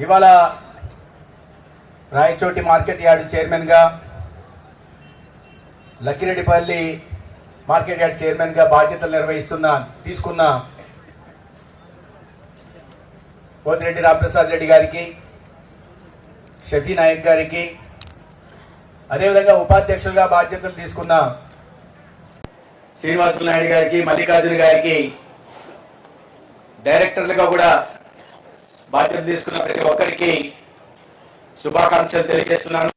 ఇవాళ Rayachoti market yard చైర్మన్గా Lakkireddipalli market yard చైర్మన్గా బాధ్యతలు నిర్వహిస్తున్న తీసుకున్న పోతిరెడ్డి రామప్రసాద్ రెడ్డి గారికి షఫీ నాయక్ గారికి అదేవిధంగా ఉపాధ్యక్షులుగా బాధ్యతలు తీసుకున్న శ్రీనివాసులు నాయుడు గారికి మల్లికార్జున గారికి డైరెక్టర్లుగా కూడా బాధ్యత తీసుకున్న ప్రతి ఒక్కరికి శుభాకాంక్షలు తెలియజేస్తున్నాను.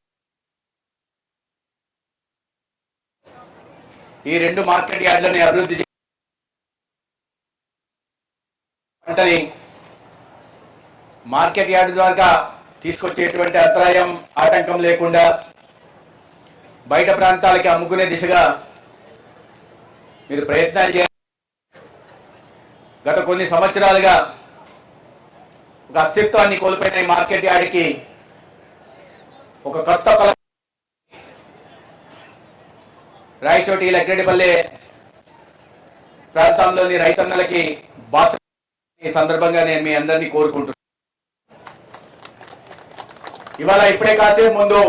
ఈ రెండు మార్కెట్ యార్డులని అభివృద్ధి పంటని మార్కెట్ యార్డు ద్వారా తీసుకొచ్చేటువంటి అంతరాయం ఆటంకం లేకుండా బయట ప్రాంతాలకి అమ్ముకునే దిశగా మీరు ప్రయత్నాలు చేయాలి గత కొన్ని సంవత్సరాలుగా అస్తిత్వాన్ని కోల్పోయిన ఈ మార్కెట్ యార్డ్కి ఒక కొత్త కల రాయచోటి లక్రెడ్డిపల్లె ప్రాంతంలోని రైతన్నలకి బాస ఈ సందర్భంగా నేను మీ అందరినీ కోరుకుంటున్నాను ఇవాళ ఇప్పుడే కాసే ముందు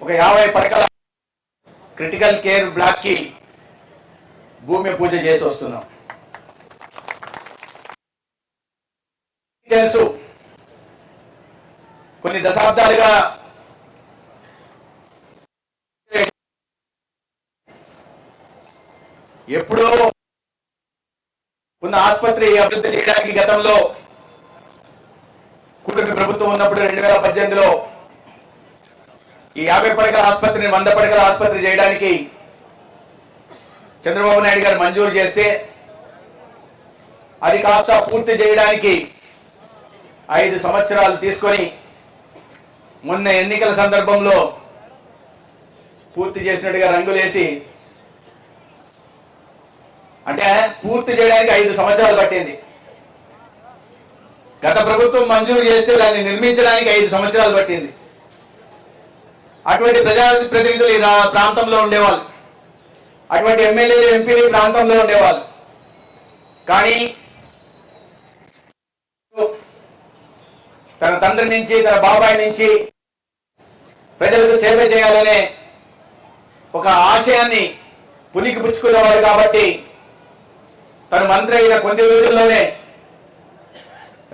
ఒక యాభై పడకల క్రిటికల్ కేర్ బ్లాక్కి భూమి పూజ చేసి వస్తున్నాం. తెలుసు కొన్ని దశాబ్దాలుగా ఎప్పుడో ఉన్న ఆసుపత్రి అభివృద్ధి చేయడానికి గతంలో కుటుంబ ప్రభుత్వం ఉన్నప్పుడు రెండు వేల పద్దెనిమిదిలో ఈ యాభై పడకల ఆసుపత్రిని వంద పడకల ఆసుపత్రి చేయడానికి చంద్రబాబు నాయుడు గారు మంజూరు చేస్తే అది కాస్త పూర్తి చేయడానికి ఐదు సంవత్సరాలు తీసుకొని మొన్న ఎన్నికల సందర్భంలో పూర్తి చేసినట్టుగా రంగులేసి అంటే పూర్తి చేయడానికి ఐదు సంవత్సరాలు పట్టింది. గత ప్రభుత్వం మంజూరు చేస్తే దాన్ని నిర్మించడానికి ఐదు సంవత్సరాలు పట్టింది. అటువంటి ప్రజాప్రతినిధులు ఈ ప్రాంతంలో ఉండేవాళ్ళు. అటువంటి ఎమ్మెల్యేలు ఎంపీలు ప్రాంతంలో ఉండేవాళ్ళు. కానీ తన తండ్రి నుంచి తన బాబాయ్ నుంచి ప్రజలకు సేవ చేయాలనే ఒక ఆశయాన్ని పునికి పుచ్చుకునేవాడు కాబట్టి తను మంత్రి అయిన కొన్ని రోజుల్లోనే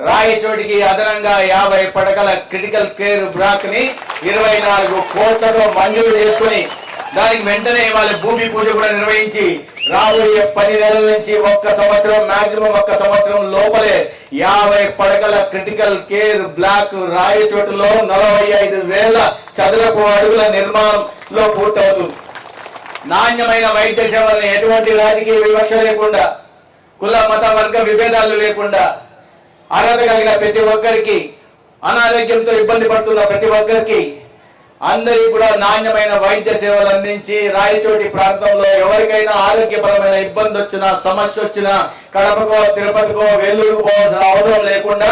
రాయచోటికి అదనంగా యాభై పడకల క్రిటికల్ కేర్ బ్లాక్ని ఇరవై నాలుగు కోట్లతో మంజూరు చేసుకుని దానికి వెంటనే వాళ్ళ భూమి పూజ కూడా నిర్వహించి రాబోయే పది నెలల నుంచి ఒక్క సంవత్సరం మాక్సిమం ఒక్క సంవత్సరం లోపలే యాభై పడకల క్రిటికల్ కేర్ బ్లాక్ రాయి చోటులో నలభై ఐదు వేల చదరపు అడుగుల నిర్మాణంలో పూర్తవుతుంది. నాణ్యమైన వైద్య సేవలను ఎటువంటి రాజకీయ వివక్ష లేకుండా కుల మత వర్గ విభేదాలు లేకుండా అర్హత కలిగిన ప్రతి ఒక్కరికి అనారోగ్యంతో ఇబ్బంది పడుతున్న ప్రతి ఒక్కరికి అందరికీ కూడా నాణ్యమైన వైద్య సేవలు అందించి రాయచోటి ప్రాంతంలో ఎవరికైనా ఆరోగ్యపరమైన ఇబ్బంది వచ్చినా సమస్య వచ్చినా కడపకో తిరుపతికో వెల్లూరుకు పోవాల్సిన అవసరం లేకుండా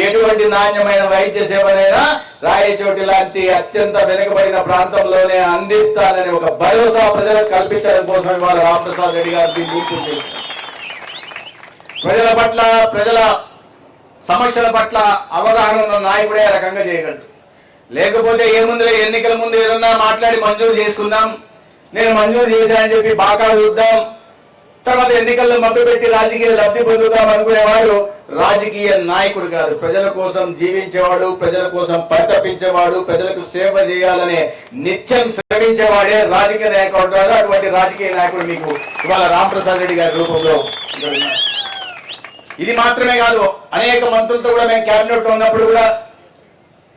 ఎటువంటి నాణ్యమైన వైద్య సేవనైనా రాయచోటి లాంటి అత్యంత వెనుకబడిన ప్రాంతంలోనే అందిస్తానని ఒక భరోసా ప్రజలకు కల్పించడం కోసం ఇవాళ రామప్రసాద్ రెడ్డి గారు దీన్ని ప్రజల పట్ల ప్రజల సమస్యల పట్ల అవగాహన నాయకుడే రకంగా చేయగలడు. లేకపోతే ఏముందిలే ఎన్నికల ముందు ఏదన్నా మాట్లాడి మంజూరు చేసుకుందాం. నేను మంజూరు చేశానని చెప్పి బాగా చూద్దాం. తర్వాత ఎన్నికల్లో మభ్యపెట్టి రాజకీయ లబ్ధి పొందుతాం అనుకునేవాడు రాజకీయ నాయకుడు కాదు. ప్రజల కోసం జీవించేవాడు ప్రజల కోసం పట్టపించేవాడు ప్రజలకు సేవ చేయాలనే నిత్యం శ్రమించేవాడే రాజకీయ నాయకుడు కాదు అటువంటి రాజకీయ నాయకుడు మీకు ఇవాళ రామప్రసాద్ రెడ్డి గారి రూపంలో ఇది మాత్రమే కాదు అనేక మంత్రులతో కూడా మేము కేబినెట్లో ఉన్నప్పుడు కూడా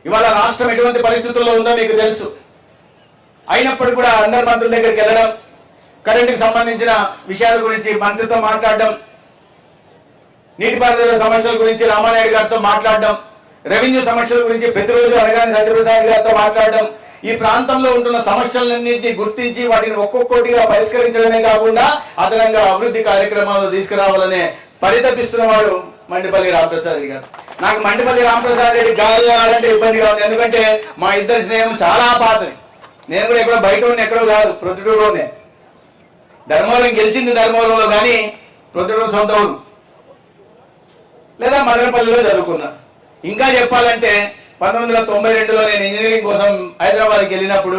ఇవాళ రాష్ట్రం ఎటువంటి పరిస్థితుల్లో ఉందో మీకు తెలుసు. అయినప్పటికీ కూడా అందరి మంత్రుల దగ్గరికి వెళ్ళడం కరెంటుకు సంబంధించిన విషయాల గురించి మంత్రితో మాట్లాడడం నీటిపారుదల సమస్యల గురించి రామానాయుడు గారితో మాట్లాడడం రెవెన్యూ సమస్యల గురించి ప్రతిరోజు అనగానే సత్యప్రసాద్ గారితో మాట్లాడడం ఈ ప్రాంతంలో ఉంటున్న సమస్యలన్నింటినీ గుర్తించి వాటిని ఒక్కొక్కటిగా పరిష్కరించడమే కాకుండా అదనంగా అభివృద్ధి కార్యక్రమాలు తీసుకురావాలనే పరితపిస్తున్నవాడు మండిపల్లి రామప్రసాద్ గారు. నాకు మండిపల్లి రామప్రసాద్ రెడ్డి గారు కావాలంటే ఇబ్బందిగా ఉంది ఎందుకంటే మా ఇద్దరి స్నేహం చాలా పాతది. నేను కూడా ఎక్కడో బయట ఉన్న ఎక్కడో కాదు ప్రొద్దుటూరులోనే. ధర్మవరం గెలిచింది ధర్మవరంలో కానీ ప్రొద్దుటూరు సొంత ఊరు. లేదా మదనపల్లిలో చదువుకున్నా. ఇంకా చెప్పాలంటే పంతొమ్మిది వందల తొంభై రెండులో నేను ఇంజనీరింగ్ కోసం హైదరాబాద్కి వెళ్ళినప్పుడు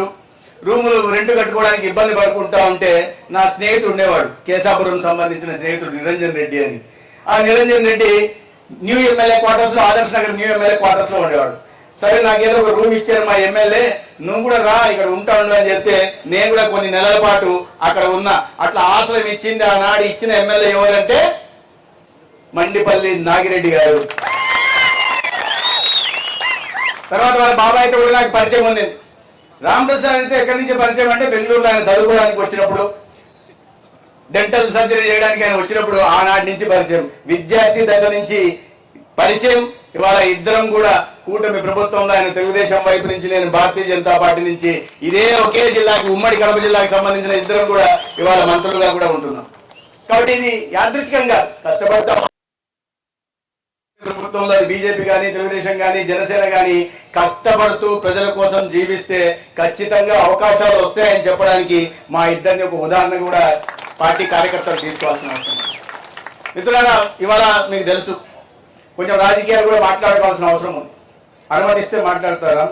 రూములు రెంట్ కట్టుకోవడానికి ఇబ్బంది పడుకుంటా ఉంటే నా స్నేహితుడు ఉండేవాడు. కేశాపురం సంబంధించిన స్నేహితుడు నిరంజన్ రెడ్డి అని. ఆ నిరంజన్ రెడ్డి న్యూ ఎమ్మెల్యే క్వార్టర్స్లో ఆదర్శ్ నగర్ న్యూ ఎమ్మెల్యే క్వార్టర్స్లో ఉండేవాడు. సరే నాకేదో ఒక రూమ్ ఇచ్చారు మా ఎమ్మెల్యే నువ్వు కూడా రా ఇక్కడ ఉంటా అని చెప్తే నేను కూడా కొన్ని నెలల పాటు అక్కడ ఉన్నా. అట్లా ఆశ్రయం ఇచ్చింది ఆనాడు ఇచ్చిన ఎమ్మెల్యే ఎవరంటే మండిపల్లి నాగిరెడ్డి గారు. తర్వాత వాళ్ళ బాబాయ్తో కూడా నాకు పరిచయం ఉంది. రామకృష్ణ అంటే ఎక్కడి నుంచి పరిచయం అంటే బెంగళూరులో ఆయన చదువుకోవడానికి వచ్చినప్పుడు డెంటల్ సర్జరీ చేయడానికి ఆయన వచ్చినప్పుడు ఆనాటి నుంచి పరిచయం. విద్యార్థి దశ నుంచి పరిచయం. ఇవాళ ఇద్దరం కూడా కూటమి ప్రభుత్వంలో ఆయన తెలుగుదేశం వైపు నుంచి నేను భారతీయ జనతా పార్టీ నుంచి ఇదే ఒకే జిల్లాకి ఉమ్మడి కడప జిల్లాకి సంబంధించిన ఇద్దరం కూడా ఇవాళ మంత్రులుగా కూడా ఉంటున్నాం. కాబట్టి ఇది యాదృచ్ఛికంగా కష్టపడతాం. ప్రభుత్వంలో బీజేపీ కానీ తెలుగుదేశం కానీ జనసేన కానీ కష్టపడుతూ ప్రజల కోసం జీవిస్తే ఖచ్చితంగా అవకాశాలు వస్తాయని చెప్పడానికి మా ఇద్దరిని ఒక ఉదాహరణ కూడా పార్టీ కార్యకర్తలు తీసుకోవాల్సిన అవసరం ఉంది. మిత్రులారా ఇవాళ మీకు తెలుసు కొంచెం రాజకీయాలు కూడా మాట్లాడుకోవాల్సిన అవసరం ఉంది. అనుమతిస్తే మాట్లాడతారా?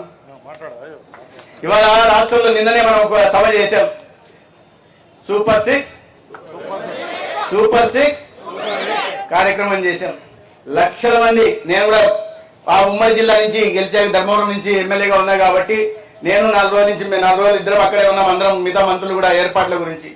ఇవాళ రాష్ట్రంలో నిన్ననే మనం ఒక సభ చేశాం. Super six. Super six. కార్యక్రమం చేశాం. లక్షల మంది నేను కూడా ఆ ఉమ్మడి జిల్లా నుంచి గెలిచాక ధర్మవరం నుంచి ఎమ్మెల్యేగా ఉన్నా కాబట్టి నేను నాలుగు రోజుల నుంచి మేము నాలుగు రోజులు ఇద్దరం అక్కడే ఉన్నాం అందరం మిగతా మంత్రులు కూడా ఏర్పాట్ల గురించి.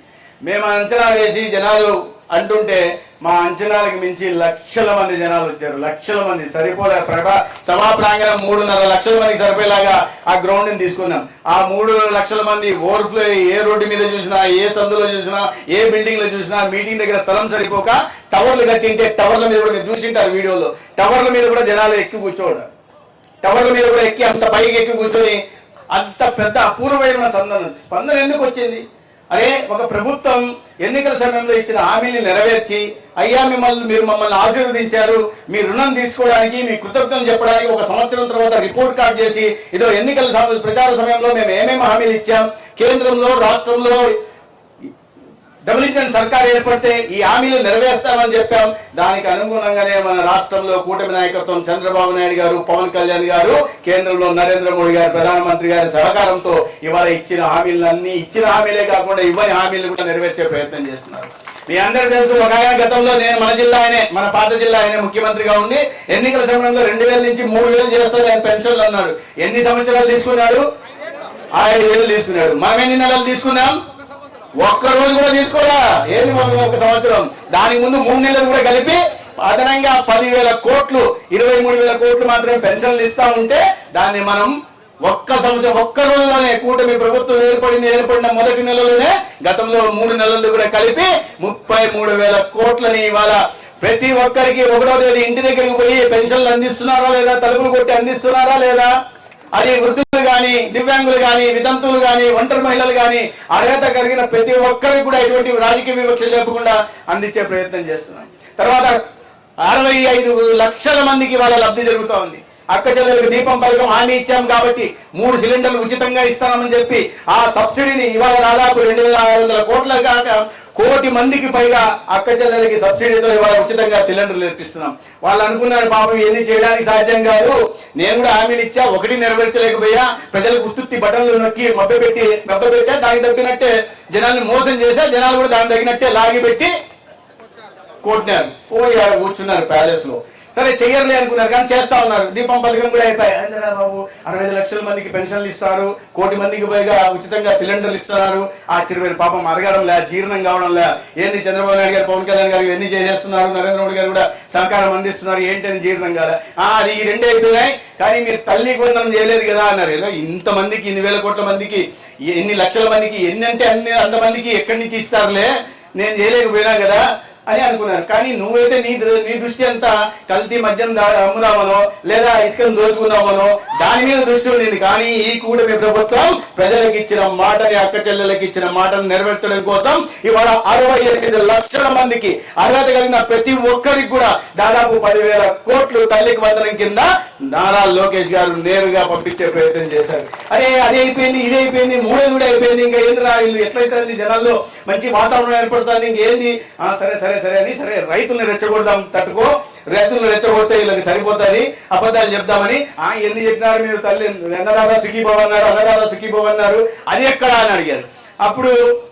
మేము అంచనా వేసి జనాలు అంటుంటే మా అంచనాలకు మించి లక్షల మంది జనాలు వచ్చారు. లక్షల మంది. సరిపోలే ప్రభా సభా ప్రాంగణం మూడున్నర లక్షల మందికి సరిపోయేలాగా ఆ గ్రౌండ్ని తీసుకున్నాం ఆ మూడు లక్షల మంది ఓవర్ఫ్లో ఏ రోడ్డు మీద చూసినా ఏ సందులో చూసినా ఏ బిల్డింగ్లో చూసినా మీటింగ్ దగ్గర స్థలం సరిపోక టవర్లు కట్టింటే టవర్ల మీద కూడా మీరు చూసింటారు వీడియోలో. టవర్ల మీద కూడా జనాలు ఎక్కి కూర్చోవడం. టవర్ల మీద కూడా ఎక్కి అంత పైకి ఎక్కి కూర్చొని అంత పెద్ద అపూర్వమైన స్పందన స్పందన ఎందుకు వచ్చింది? అరే ఒక ప్రభుత్వం ఎన్నికల సమయంలో ఇచ్చిన హామీని నెరవేర్చి అయ్యా మిమ్మల్ని మీరు మమ్మల్ని ఆశీర్వదించారు. మీ రుణం తీర్చుకోవడానికి మీ కృతజ్ఞతలు చెప్పడానికి ఒక సంవత్సరం తర్వాత రిపోర్ట్ కార్డ్ చేసి ఇదో ఎన్నికల ప్రచార సమయంలో మేము ఏమేమి హామీలు ఇచ్చాం? కేంద్రంలో రాష్ట్రంలో డబుల్ సర్కార్ ఏర్పడితే ఈ హామీలు నెరవేర్స్తామని చెప్పాం. దానికి అనుగుణంగానే మన రాష్ట్రంలో కూటమి నాయకత్వం చంద్రబాబు నాయుడు గారు పవన్ కళ్యాణ్ గారు కేంద్రంలో నరేంద్ర మోడీ గారు ప్రధానమంత్రి గారి సహకారంతో ఇవాళ ఇచ్చిన హామీలన్నీ ఇచ్చిన హామీలే కాకుండా ఇవ్వని హామీలు కూడా నెరవేర్చే ప్రయత్నం చేస్తున్నారు. మీ అందరూ తెలుసు ఒక ఆయన గతంలో నేను మన జిల్లా ఆయనే మన పాత జిల్లా ఆయనే ముఖ్యమంత్రిగా ఉండి ఎన్నికల సమయంలో రెండు వేల నుంచి మూడు వేలు చేస్తాను ఆయన పెన్షన్లు అన్నాడు. ఎన్ని సంవత్సరాలు తీసుకున్నాడు? ఐదు వేలు తీసుకున్నాడు. మనం ఎన్ని నెలలు తీసుకున్నాం? ఒక్క రోజు కూడా తీసుకోరా? ఏది మనం ఒక సంవత్సరం? దానికి ముందు మూడు నెలలు కూడా కలిపి అదనంగా పదివేల కోట్లు ఇరవై మూడు వేల కోట్లు మాత్రమే పెన్షన్లు ఇస్తా ఉంటే దాన్ని మనం ఒక్క సంవత్సరం ఒక్క రోజులోనే కూటమి ప్రభుత్వం ఏర్పడింది ఏర్పడిన మొదటి నెలలోనే గతంలో మూడు నెలలు కూడా కలిపి ముప్పై మూడు వేల కోట్లని ఇవాళ ప్రతి ఒక్కరికి ఒకటో తేదీ ఇంటి దగ్గరికి పోయి పెన్షన్లు అందిస్తున్నారా లేదా తలుపులు కొట్టి అందిస్తున్నారా లేదా? అది వృద్ధులు గాని దివ్యాంగులు గాని వితంతువులు గాని ఒంటరి మహిళలు గాని అర్హత కలిగిన ప్రతి ఒక్కరికి కూడా ఎటువంటి రాజకీయ వివక్ష లేకుండా అందించే ప్రయత్నం చేస్తున్నాం. తర్వాత అరవై ఐదు లక్షల మందికి వాళ్ళ లబ్ధి జరుగుతూ ఉంది. అక్క చెల్లెలకు దీపం పథకం హామీ ఇచ్చాం కాబట్టి మూడు సిలిండర్లు ఉచితంగా ఇస్తామని చెప్పి ఆ సబ్సిడీని ఇవాళ దాదాపు రెండు వేల ఆరు వందల కోట్ల కాక కోటి మందికి పైగా అక్క చెల్లెలకి సబ్సిడీతో ఇవాళ ఉచితంగా సిలిండర్లు ఇప్పిస్తున్నాం వాళ్ళు అనుకున్నారు పాపం ఏది చేయడానికి సాధ్యం కాదు. నేను కూడా హామీలు ఇచ్చా ఒకటి నెరవేర్చలేకపోయా. ప్రజలకు ఉత్తుత్తి బటన్లు నొక్కి మభ్య పెట్టి మభ్య పెట్టా దానికి తగ్గినట్టే. జనాల్ని మోసం చేశా జనాలు కూడా దానికి తగినట్టే లాగి పెట్టి కొట్టినారు. పోయి ఆడ కూర్చున్నారు ప్యాలెస్లో సరే చేయర్లే అనుకున్నారు కానీ చేస్తా ఉన్నారు. దీపం పథకం కూడా అయిపోయాయి. ఏందిరా బాబు అరవై ఐదు లక్షల మందికి పెన్షన్లు ఇస్తారు కోటి మందికి పైగా ఉచితంగా సిలిండర్లు ఇస్తున్నారు ఆశ్చర్యమైన పాపం అరగడం లే జీర్ణం కావడం లే. ఏంది చంద్రబాబు నాయుడు గారు పవన్ కళ్యాణ్ గారు ఇవన్నీ చేసేస్తున్నారు నరేంద్ర మోడీ గారు కూడా సహకారం అందిస్తున్నారు ఏంటని జీర్ణం కాలే. ఆ, అది ఈ రెండే అయిపోయినాయి. కానీ మీరు తల్లి కొందరం చేయలేదు కదా అన్నారు. ఏదో ఇంతమందికి ఇన్ని వేల కోట్ల మందికి ఎన్ని లక్షల మందికి ఎన్ని అంటే అన్ని అంతమందికి ఎక్కడి నుంచి ఇస్తారులే? నేను చేయలేకపోయినా కదా. అని అనుకున్నారు కానీ నువ్వైతే నీ నీ దృష్టి అంతా కల్తీ మద్యం అమ్ముదామనో లేదా ఇసుకను దోచుకుందామనో దాని మీద దృష్టి ఉండింది. కానీ ఈ కూటమి ప్రభుత్వం ప్రజలకు ఇచ్చిన మాటని అక్క చెల్లెలకు ఇచ్చిన మాటను నెరవేర్చడం కోసం ఇవాళ అరవై ఎనిమిది లక్షల మందికి అర్హత కలిగిన ప్రతి ఒక్కరికి కూడా దాదాపు పదివేల కోట్లు తల్లికి వందనం కింద నారా లోకేష్ గారు నేరుగా పంపించే ప్రయత్నం చేశారు. అరే అది అయిపోయింది ఇది అయిపోయింది మూడే కూడా అయిపోయింది. ఇంకా ఏంద్రా వీళ్ళు? ఎట్లయితే జనాల్లో మంచి వాతావరణం ఏర్పడుతుంది. ఇంకేంది? ఆ, సరే సరే సరే అని సరే రైతుల్ని రెచ్చగొడదాం. తట్టుకో. రైతులను రెచ్చగొడితే వీళ్ళకి సరిపోతుంది. అబద్ధాలు చెప్తామని ఆ ఎన్ని చెప్పినారు మీరు తల్లి? అన్నదాదా సుఖీభవన్నారు అన్నదాదా సుఖీభవన్నారు అది ఎక్కడా అని అడిగారు. అప్పుడు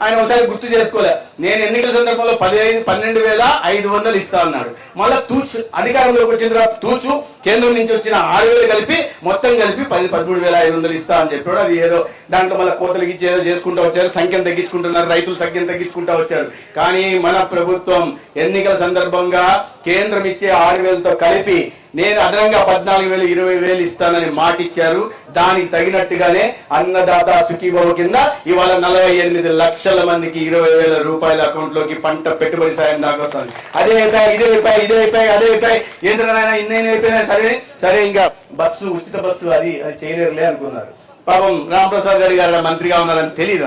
ఆయన ఒకసారి గుర్తు చేసుకోలే. నేను ఎన్నికల సందర్భంలో పదిహేను పన్నెండు వేల ఐదు వందలు ఇస్తా అన్నాడు. మళ్ళా తూచు అధికారంలోకి వచ్చిన తర్వాత తూచు కేంద్రం నుంచి వచ్చిన ఆరు వేలు కలిపి మొత్తం కలిపి పది పదమూడు వేల ఐదు వందలు ఇస్తా అని చెప్పాడు. అది ఏదో దాంట్లో మళ్ళీ కోతలు ఇచ్చి ఏదో చేసుకుంటూ వచ్చారు సంఖ్యను తగ్గించుకుంటున్నారు రైతుల సంఖ్యను తగ్గించుకుంటూ వచ్చారు. కానీ మన ప్రభుత్వం ఎన్నికల సందర్భంగా కేంద్రం ఇచ్చే ఆరు వేలతో కలిపి నేను అదనంగా పద్నాలుగు వేలు ఇరవై వేలు ఇస్తానని మాట ఇచ్చారు దానికి తగినట్టుగానే అన్నదాత సుఖీభవ కింద ఇవాళ నలభై ఎనిమిది లక్షల మందికి ఇరవై వేల రూపాయల అకౌంట్లోకి పంట పెట్టుబడి సాయం దాకా వస్తుంది. అదే అయిపోయి ఇదే అయిపోయి ఇదే అయిపోయి అదే అయిపోయి. ఏంటనైనా ఇన్నైనా అయిపోయినా సరే? సరే ఇంకా బస్సు ఉచిత బస్సు అది అది చేయలేరులే అనుకున్నారు. పాపం రామప్రసాద్ గారి గారు మంత్రిగా ఉన్నారని తెలియదు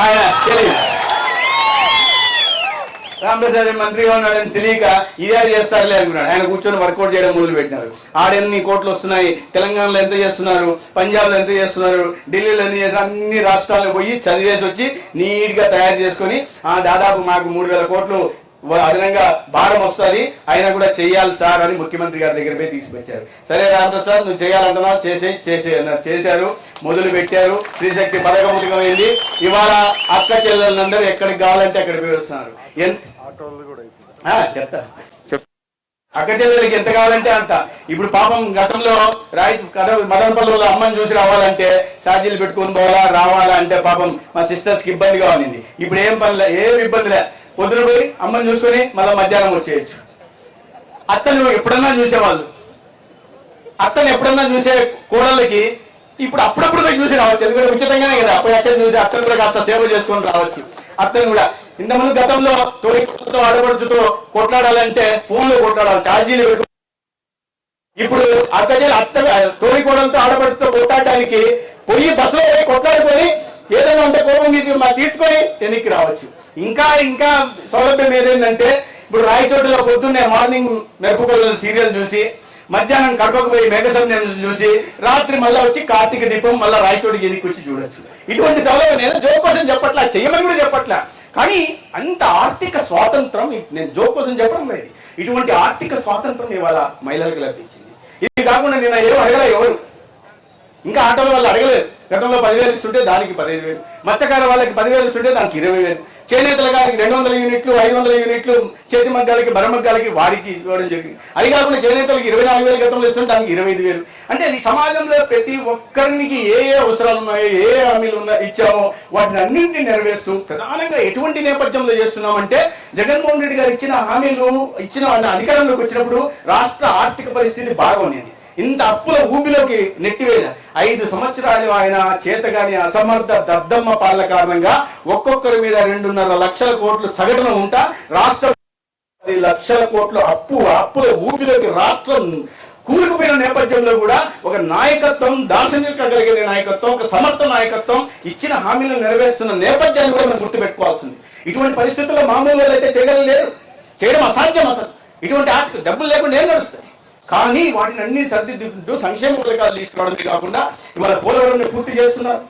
ఆయన తెలియదు రామప్రసాద్ మంత్రిగా ఉన్నాడని తెలియక ఇదే చేస్తారులే అనుకున్నాడు. ఆయన కూర్చొని వర్కౌట్ చేయడం మొదలు పెట్టినారు ఆడెన్ని కోట్లు వస్తున్నాయి తెలంగాణలో ఎంత చేస్తున్నారు పంజాబ్లో ఎంత చేస్తున్నారు ఢిల్లీలో ఎంత చేస్తున్నారు అన్ని రాష్ట్రాలకు పోయి చదివేసి వచ్చి నీట్గా తయారు చేసుకొని ఆ దాదాపు మాకు మూడు వేల కోట్లు అదనంగా భారం వస్తుంది. అయినా కూడా చెయ్యాలి సార్ అని ముఖ్యమంత్రి గారి దగ్గర పోయి తీసుకొచ్చారు. సరే రామప్రసాద్ నువ్వు చేయాలంటున్నావు. చేసే చేసే అన్నారు. చేశారు. మొదలు పెట్టారు. స్త్రీశక్తి పథకం ఉదకమైంది ఇవాళ అక్క చెల్లెలందరూ ఎక్కడికి కావాలంటే అక్కడ పోయి వస్తున్నారు. చెప్తా. చెప్ అక్క చెల్లెలకి ఎంత కావాలంటే అంత. ఇప్పుడు పాపం గతంలో రాయి మదనపల్లిలో అమ్మని చూసి రావాలంటే ఛార్జీలు పెట్టుకొని పోవాలా రావాలా అంటే పాపం మా సిస్టర్స్కి ఇబ్బందిగా ఉంది ఇప్పుడు ఏం పనిలే ఏం ఇబ్బంది లే. పొద్దున పోయి అమ్మని చూసుకొని మళ్ళీ మధ్యాహ్నం వచ్చేయచ్చు. అత్తను ఎప్పుడన్నా చూసేవాళ్ళు. అత్తను ఎప్పుడన్నా చూసే కోడళ్ళకి ఇప్పుడు అప్పుడప్పుడు పోయి చూసి రావచ్చు. ఎందుకంటే ఉచితంగానే కదా. పోయి అత్తను చూసి అత్తను కూడా కాస్త సేవ చేసుకొని రావచ్చు. అత్తను కూడా. ఇంతకుముందు గతంలో తోడితో ఆడపడుచుతో కొట్లాడాలంటే ఫోన్లో కొట్లాడాలి. ఛార్జీలు పెట్టుకో ఇప్పుడు అక్కజలు అత్త తోడికోడలతో ఆడపడుచుతో కొట్లాడటానికి పోయి బస్సులో పోయి కొట్లాడుకొని ఏదైనా ఉంటే కోపం గీసి మా తీర్చుకొని వెనక్కి రావచ్చు. ఇంకా ఇంకా సౌలభ్యం ఏదైందంటే ఇప్పుడు రాయచోటిలో పొద్దున్నే మార్నింగ్ మెరుపుకొల్లని సీరియల్ చూసి మధ్యాహ్నం కడపకు పోయి మేఘసంధ్యం చూసి రాత్రి మళ్ళీ వచ్చి కార్తీక దీపం మళ్ళీ రాయచోటి ఎన్నికి వచ్చి చూడొచ్చు. ఇటువంటి సౌలభ్యం నేను జోక్ కోసం చెప్పట్లా చెయ్యమని కూడా చెప్పట్లా. కానీ అంత ఆర్థిక స్వాతంత్రం నేను జోక్ కోసం చెప్పడం లేదు. ఇటువంటి ఆర్థిక స్వాతంత్రం ఇవాళ మహిళలకు లభించింది. ఇది కాకుండా నిన్న ఏం అడగలే ఎవరు? ఇంకా ఆటోల వాళ్ళు అడగలేదు. గతంలో పదివేలు ఇస్తుంటే దానికి పదిహేను వేలు. మత్స్యకార వాళ్ళకి పదివేలు ఇస్తుంటే దానికి ఇరవై వేలు. చేనేతల గారికి రెండు వందల యూనిట్లు ఐదు వందల యూనిట్లు చేతి మగ్గాలకి బరమగ్గాలకి వారికి ఇవ్వడం జరిగింది. అది కాకుండా చేనేతలకు ఇరవై నాలుగు వేలు గతంలో ఇస్తుంటే దానికి ఇరవై ఐదు వేలు. అంటే ఈ సమాజంలో ప్రతి ఒక్కరికి ఏ ఏ అవసరాలు ఉన్నాయో ఏ ఏ హామీలు ఉన్నా ఇచ్చామో వాటిని అన్నింటినీ నెరవేరుస్తూ ప్రధానంగా ఎటువంటి నేపథ్యంలో చేస్తున్నామంటే జగన్మోహన్ రెడ్డి గారు ఇచ్చిన హామీలు ఇచ్చిన అధికారంలోకి వచ్చినప్పుడు రాష్ట్ర ఆర్థిక పరిస్థితి బాగా ఇంత అప్పుల ఊబిలోకి నెట్టివేద ఐదు సంవత్సరాలు ఆయన చేతగాని అసమర్థ దద్దమ్మ పాలన కారణంగా ఒక్కొక్కరి మీద రెండున్నర లక్షల కోట్లు సగటున ఉంటా. రాష్ట్ర పది లక్షల కోట్లు అప్పు అప్పుల ఊబిలోకి రాష్ట్రం కూరుకుపోయిన నేపథ్యంలో కూడా ఒక నాయకత్వం దార్శనిక కలిగిన నాయకత్వం ఒక సమర్థ నాయకత్వం ఇచ్చిన హామీలను నెరవేరుస్తున్న నేపథ్యాన్ని కూడా మనం గుర్తుపెట్టుకోవాల్సింది. ఇటువంటి పరిస్థితుల్లో మామూలు అయితే చేయగలలేరు చేయడం అసాధ్యం అసలు ఇటువంటి ఆర్థిక డబ్బులు లేకుండా ఏం నడుస్తాయి? కానీ వాటిని అన్ని సర్దిద్దుకుంటూ సంక్షేమ పథకాలు తీసుకురావడమే కాకుండా ఇవాళ పోలవరం పూర్తి చేస్తున్నారు.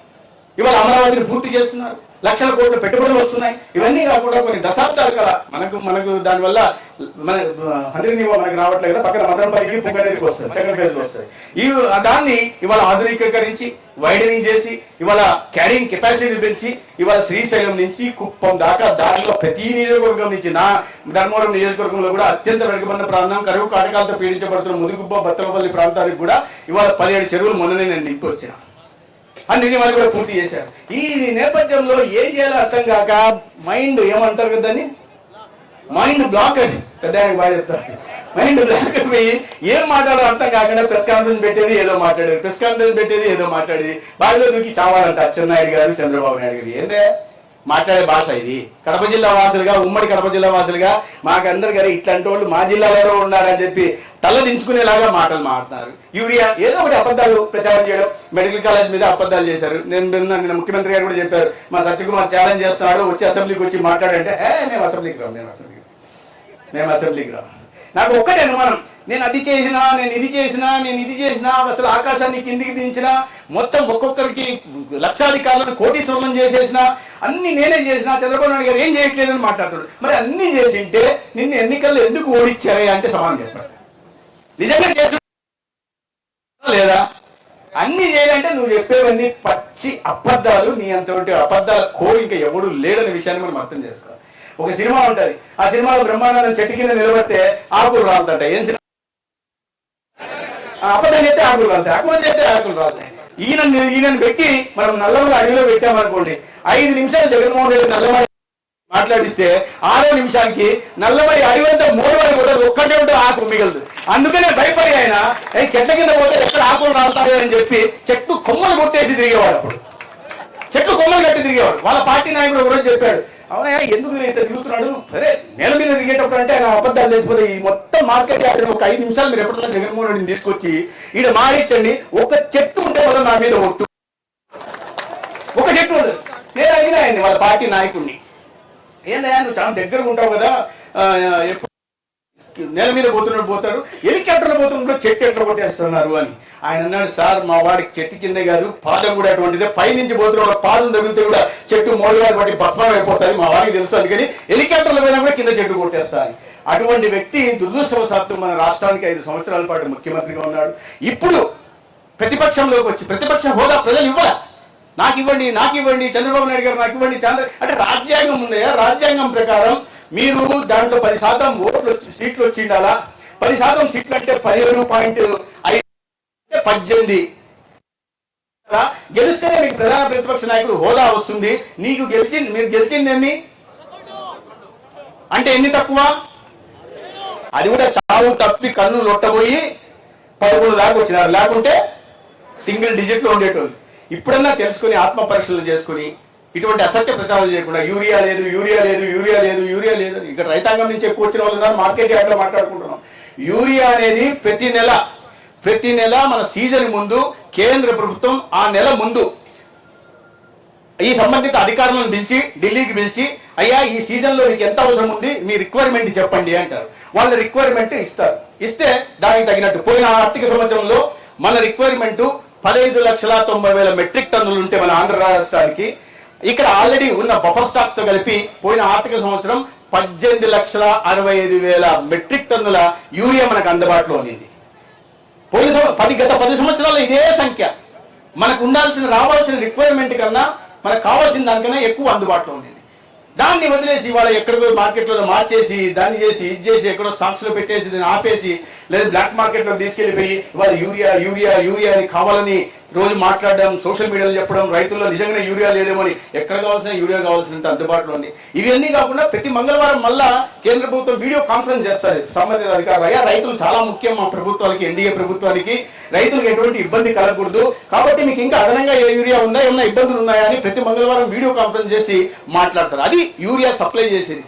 ఇవాళ అమరావతిని పూర్తి చేస్తున్నారు. లక్షల కోట్ల పెట్టుబడులు వస్తున్నాయి. ఇవన్నీ కాకుండా కొన్ని దశాబ్దాలు కదా మనకు మనకు దానివల్ల మన హండ్రెడ్ మనకు రావట్లేదు కదా. పక్కన మదనపల్లికి ఫుంగనగిరికి వస్తుంది సెకండ్ ఫేజ్ వస్తుంది. ఈ దాన్ని ఇవాళ ఆధునికీకరించి వైడనింగ్ చేసి ఇవాళ క్యారింగ్ కెపాసిటీ పెంచి ఇవాళ శ్రీశైలం నుంచి కుప్పం దాకా దారిలో ప్రతి నియోజకవర్గం నుంచి నా ధర్మవరం నియోజకవర్గంలో కూడా అత్యంత వెనుకబడిన ప్రాంతం. కరువు కాటకాలతో పీడించబడుతున్న ముదుగుబ్బ బత్తలపల్లి ప్రాంతానికి కూడా ఇవాళ పదిహేడు చెరువులు మొన్ననే నేను నింపి వచ్చిన అన్నింటినీ వాళ్ళు కూడా పూర్తి చేశారు. ఈ నేపథ్యంలో ఏం చేయాలో అర్థం కాక మైండ్ ఏమంటారు కదా దాన్ని? మైండ్ బ్లాక్ అని పెద్ద ఆయన బాగా చెప్తారు. మైండ్ బ్లాక్ అయిపోయి ఏం మాట్లాడో అర్థం కాకుండా ప్రెస్ కాన్ఫరెన్స్ పెట్టేది ఏదో మాట్లాడేది ప్రెస్ కాన్ఫరెన్స్ పెట్టేది ఏదో మాట్లాడేది. బావిలో దూకి చావాలంట అచ్చెన్నాయుడు గారు చంద్రబాబు నాయుడు గారు. ఏందే? మాట్లాడే భాష ఇది. కడప జిల్లా వాసులుగా ఉమ్మడి కడప జిల్లా వాసులుగా మాకందరు గారు ఇట్లాంటి వాళ్ళు మా జిల్లాలో ఎవరో ఉన్నారని చెప్పి తల్లదించుకునేలాగా మాటలు మాట్లాడుతున్నారు. యూరియా ఏదో ఒకటి అబద్ధాలు ప్రచారం చేయడం మెడికల్ కాలేజ్ మీద అబద్ధాలు చేశారు. నేను నిన్న నిన్న ముఖ్యమంత్రి గారు కూడా చెప్పారు మా సత్యకుమార్ ఛాలెంజ్ చేస్తున్నాడు వచ్చి అసెంబ్లీకి వచ్చి మాట్లాడంటే ఏ నేను అసెంబ్లీకి రావు నేను అసెంబ్లీకి మేము అసెంబ్లీకి రావు నాకు ఒక్కటే అనుమానం నేను అది చేసినా నేను ఇది చేసినా నేను ఇది చేసినా అసలు ఆకాశాన్ని కిందికి దించినా మొత్తం ఒక్కొక్కరికి లక్షాధికారులను కోటీశ్వరులను చేసేసిన అన్ని నేనే చేసినా చంద్రబాబు నాయుడు గారు ఏం చేయట్లేదని మాట్లాడుతాడు మరి అన్ని చేసింటే నిన్ను ఎన్నికల్లో ఎందుకు ఓడిచ్చారే అంటే సమానం చెప్పాడు. నిజంగా చేసు లేదా? అన్ని చేయాలంటే నువ్వు చెప్పేవన్నీ పచ్చి అబద్ధాలు నీ అంతటి అబద్ధాల కోరి ఇంకా ఎవడు లేడని విషయాన్ని మనం అర్థం చేసుకోవాలి. ఒక సినిమా ఉంటది. ఆ సినిమాలో బ్రహ్మానందం చెట్టు కింద నిలబడితే ఆకులు రాలుతాట. ఏం సినిమా? ఆ అబద్ధం చేస్తే ఆకులు రాలుతాయి. అబద్ధం చేస్తే ఆకులు రాలుతాయి. ఈయన ఈయనను పెట్టి మనం నల్లమల అడిగిలో పెట్టామనుకోండి ఐదు నిమిషాలు జగన్మోహన్ రెడ్డి నల్లమల మాట్లాడిస్తే ఆరో నిమిషానికి నల్లమరి అడివంతా మూడు వరకు కూడా ఒక్కటే ఉంటే ఆకు మిగలదు. అందుకనే భయపడి ఆయన చెట్ల కింద పోతే ఎక్కడ ఆకులు రాలుతాయో అని చెప్పి చెట్టు కొమ్మలు కొట్టేసి తిరిగేవాడు అప్పుడు. చెట్టు కొమ్మలు కట్టి తిరిగేవాడు. వాళ్ళ పార్టీ నాయకుడు ఒకరోజు చెప్పాడు అవునయ్యా ఎందుకు ఇంత తిరుగుతున్నాడు? సరే నేల మీద తిరిగేటప్పుడు అంటే ఆయన అబద్ధాలు చేసిపోతే ఈ మొత్తం మార్కెట్ యార్డ్ ఒక ఐదు నిమిషాలు మీరు ఎప్పుడు జగన్మోహన్ రెడ్డిని తీసుకొచ్చి ఈడ మాడించండి ఒక చెట్టు ఉంటే వల్ల నా మీద ఒట్టు. ఒక చెట్టు నేను అడిగిన ఆయన్ని వాళ్ళ పార్టీ నాయకుడిని ఏందయ్యా నువ్వు చాలా దగ్గరగా ఉంటావు కదా ఎప్పుడు నేల మీద పోతున్నాడు పోతాడు హెలికాప్టర్లో పోతున్నప్పుడు చెట్టు ఎట్లా కొట్టేస్తున్నారు అని. ఆయన అన్నాడు సార్ మా వాడికి చెట్టు కింద కాదు పాదం కూడా అటువంటిదే. పైనుంచి పోతున్నాడు పాదం తగిలితే కూడా చెట్టు మోడగాడు బట్టి భస్మం అయిపోతాయి మా వాడికి తెలుసు అందుకని హెలికాప్టర్ల పోయినా కూడా కింద చెట్టు కొట్టేస్తాను అటువంటి వ్యక్తి దురదృష్టవశాత్తు మన రాష్ట్రానికి ఐదు సంవత్సరాల పాటు ముఖ్యమంత్రిగా ఉన్నాడు. ఇప్పుడు ప్రతిపక్షంలోకి వచ్చి ప్రతిపక్ష హోదా ప్రజలు ఇవ్వాలి? నాకు ఇవ్వండి నాకు ఇవ్వండి చంద్రబాబు నాయుడు గారు నాకు ఇవ్వండి చంద్ర అంటే రాజ్యాంగం ఉన్నాయా రాజ్యాంగం ప్రకారం మీరు దాంట్లో పది శాతం ఓట్లు సీట్లు వచ్చిండాలా పది శాతం సీట్లు అంటే పదిహేడు పాయింట్ ఐదు పద్దెనిమిది. గెలిస్తేనే మీకు ప్రధాన ప్రతిపక్ష నాయకుడు హోదా వస్తుంది. నీకు గెలిచింది మీరు గెలిచింది ఎన్ని? అంటే ఎన్ని తక్కువ? అది కూడా చావు తప్పి కన్ను లొట్టబోయి పదకొండు దాకా వచ్చినారు. లేకుంటే సింగిల్ డిజిట్లో ఉండేటోళ్ళు. ఇప్పుడన్నా తెలుసుకుని ఆత్మ పరిశీలన చేసుకుని ఇటువంటి అసత్య ప్రచారాలు చేయకుండా యూరియా లేదు యూరియా లేదు యూరియా లేదు యూరియా లేదు ఇక్కడ రైతాంగం నుంచి ఎక్కువ వచ్చిన వాళ్ళు ఉన్నారు మార్కెట్ యార్డ్లో మాట్లాడుకుంటున్నాం. యూరియా అనేది ప్రతి నెల ప్రతి నెల మన సీజన్ ముందు కేంద్ర ప్రభుత్వం ఆ నెల ముందు ఈ సంబంధిత అధికారులను పిలిచి ఢిల్లీకి పిలిచి అయ్యా ఈ సీజన్లో మీకు ఎంత అవసరం ఉంది? మీ రిక్వైర్మెంట్ చెప్పండి అంటారు. వాళ్ళ రిక్వైర్మెంట్ ఇస్తారు. ఇస్తే దానికి తగినట్టు. పోయిన ఆర్థిక సంవత్సరంలో మన రిక్వైర్మెంట్ పదహైదు లక్షల తొంభై వేల మెట్రిక్ టన్నులు ఉంటే మన ఆంధ్ర రాష్ట్రానికి ఇక్కడ ఆల్రెడీ ఉన్న బఫర్ స్టాక్స్తో కలిపి పోయిన ఆర్థిక సంవత్సరం పద్దెనిమిది లక్షల అరవై ఐదు వేల మెట్రిక్ టన్నుల యూరియా మనకు అందుబాటులో ఉంది పోయిన పది గత పది సంవత్సరాల్లో ఇదే సంఖ్య. మనకు ఉండాల్సిన రావాల్సిన రిక్వైర్మెంట్ కన్నా మనకు కావాల్సిన దానికన్నా ఎక్కువ అందుబాటులో ఉంది దాన్ని వదిలేసి ఇవాళ ఎక్కడికో మార్కెట్లో మార్చేసి దాన్ని చేసి ఇది చేసి ఎక్కడో స్టాక్స్లో పెట్టేసి దాన్ని ఆపేసి లేదా బ్లాక్ మార్కెట్లో తీసుకెళ్ళిపోయి ఇవాళ యూరియా యూరియా యూరియా అని కావాలని రోజు మాట్లాడడం సోషల్ మీడియాలో చెప్పడం రైతుల్లో నిజంగానే యూరియా లేదేమో అని ఎక్కడ కావాల్సిన యూరియా కావాల్సినంత అందుబాటులో ఉంది. ఇవన్నీ కాకుండా ప్రతి మంగళవారం మళ్ళా కేంద్ర ప్రభుత్వం వీడియో కాన్ఫరెన్స్ చేస్తారు సంబంధిత అధికారులు అయ్యా రైతులు చాలా ముఖ్యం మా ప్రభుత్వానికి ఎన్డీఏ ప్రభుత్వానికి. రైతులకు ఎటువంటి ఇబ్బంది కలగకూడదు. కాబట్టి మీకు ఇంకా అదనంగా ఏ యూరియా ఉందా ఏమైనా ఇబ్బందులు ఉన్నాయా అని ప్రతి మంగళవారం వీడియో కాన్ఫరెన్స్ చేసి మాట్లాడతారు. అది యూరియా సప్లై చేసేది.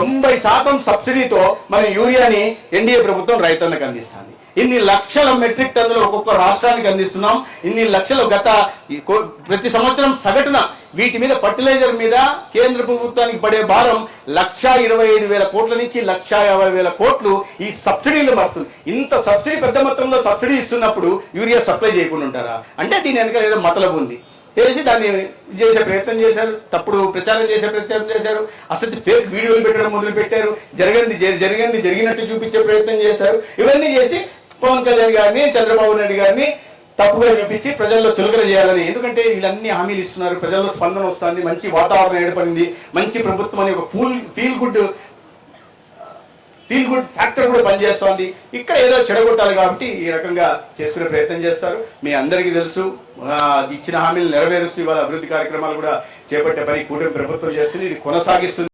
తొంభై శాతం సబ్సిడీతో మన యూరియాని ఎన్డీఏ ప్రభుత్వం రైతులకు అందిస్తుంది. ఇన్ని లక్షల మెట్రిక్ టన్నులు ఒక్కొక్క రాష్ట్రానికి అందిస్తున్నాం. ఇన్ని లక్షలు గత కో- ప్రతి సంవత్సరం సగటున వీటి మీద ఫర్టిలైజర్ మీద కేంద్ర ప్రభుత్వానికి పడే భారం లక్ష ఇరవై ఐదు వేల కోట్ల నుంచి లక్ష యాభై వేల కోట్లు ఈ సబ్సిడీలు మారుతుంది. ఇంత సబ్సిడీ పెద్ద మొత్తంలో సబ్సిడీ ఇస్తున్నప్పుడు యూరియా సప్లై చేయకుండా ఉంటారా? అంటే దీని వెనక ఏదో మతలబు ఉంది. చేసి దాన్ని చేసే ప్రయత్నం చేశారు. తప్పుడు ప్రచారం చేసే ప్రయత్నం చేశారు. అసలు ఫేక్ వీడియోలు పెట్టడం మొదలు పెట్టారు జరగంది జరిగింది జరిగినట్టు చూపించే ప్రయత్నం చేశారు. ఇవన్నీ చేసి పవన్ కళ్యాణ్ గారిని చంద్రబాబు నాయుడు గారిని తప్పుగా చూపించి ప్రజల్లో చులకన చేయాలని. ఎందుకంటే వీళ్ళన్ని హామీలు ఇస్తున్నారు. ప్రజల్లో స్పందన వస్తుంది. మంచి వాతావరణం ఏర్పడింది. మంచి ప్రభుత్వం అని ఒక full feel good feel good factor కూడా పనిచేస్తోంది. ఇక్కడ ఏదో చెడగొట్టాలి కాబట్టి ఈ రకంగా చేసుకునే ప్రయత్నం చేస్తారు. మీ అందరికీ తెలుసు ఇచ్చిన హామీలు నెరవేరుస్తూ ఇవాళ అభివృద్ధి కార్యక్రమాలు కూడా చేపట్టే పని కూటమి ప్రభుత్వం చేస్తుంది. ఇది కొనసాగిస్తుంది.